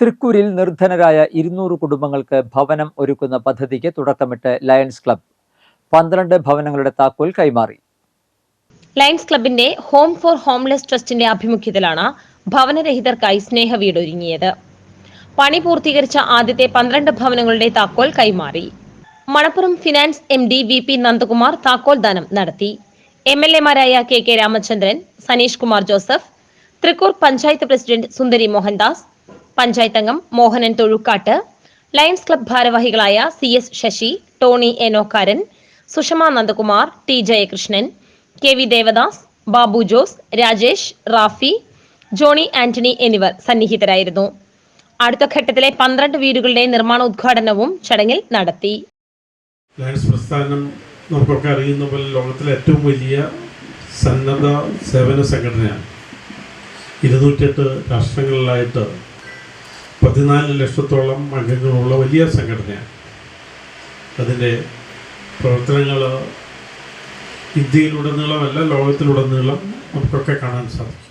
തൃക്കൂരിൽ നിർധനരായ ഇരുന്നൂറ് കുടുംബങ്ങൾക്ക് ഭവനം ഒരുക്കുന്ന പദ്ധതിക്ക് തുടക്കമിട്ട് ലയൺസ് ക്ലബ്. പന്ത്രണ്ട് ഭവനങ്ങളുടെ താക്കോൽ കൈമാറി. ലയൺസ് ക്ലബിന്റെ ഹോം ഫോർ ഹോംലെസ് ട്രസ്റ്റിന്റെ ആഭിമുഖ്യത്തിലാണ് ഭവനരഹിതർക്കായി സ്നേഹ വീട് ഒരുങ്ങിയത് പണി പൂർത്തീകരിച്ച ആദ്യത്തെ പന്ത്രണ്ട് ഭവനങ്ങളുടെ താക്കോൽ കൈമാറി. Manappuram Finance M D V P Nandakumar താക്കോൽ ദാനം നടത്തി. M L എമാരായ K K Ramachandran Saneesh Kumar Joseph Thrikkur panchayat president Sundari Mohandas panchayat അംഗം മോഹനൻ തൊഴുക്കാട്ട് ലയൺസ് ക്ലബ് ഭാരവാഹികളായ C S Sasi Tony Enokkaran Sushama Nandakumar T Jayakrishnan K V Devadas Babu Jose Rajesh Rafi Johnny Antony എന്നിവർ സന്നിഹിതരായിരുന്നു. അടുത്ത ഘട്ടത്തിലെ പന്ത്രണ്ട് വീടുകളുടെ നിർമ്മാണ ഉദ്ഘാടനവും ചടങ്ങിൽ നടത്തി. ലയൺസ് പ്രസ്ഥാനം നമുക്കൊക്കെ അറിയുന്ന പോലെ ലോകത്തിലെ ഏറ്റവും വലിയ സന്നദ്ധ സേവന സംഘടനയാണ്. ഇരുന്നൂറ്റിയെട്ട് രാഷ്ട്രങ്ങളിലായിട്ട് പതിനാല് ലക്ഷത്തോളം അംഗങ്ങളുള്ള വലിയ സംഘടനയാണ്. അതിന്റെ പ്രവർത്തനങ്ങൾ ഇന്ത്യയിലുടനീളമല്ല ലോകത്തിലുടനീളം നമുക്കൊക്കെ കാണാൻ സാധിക്കും.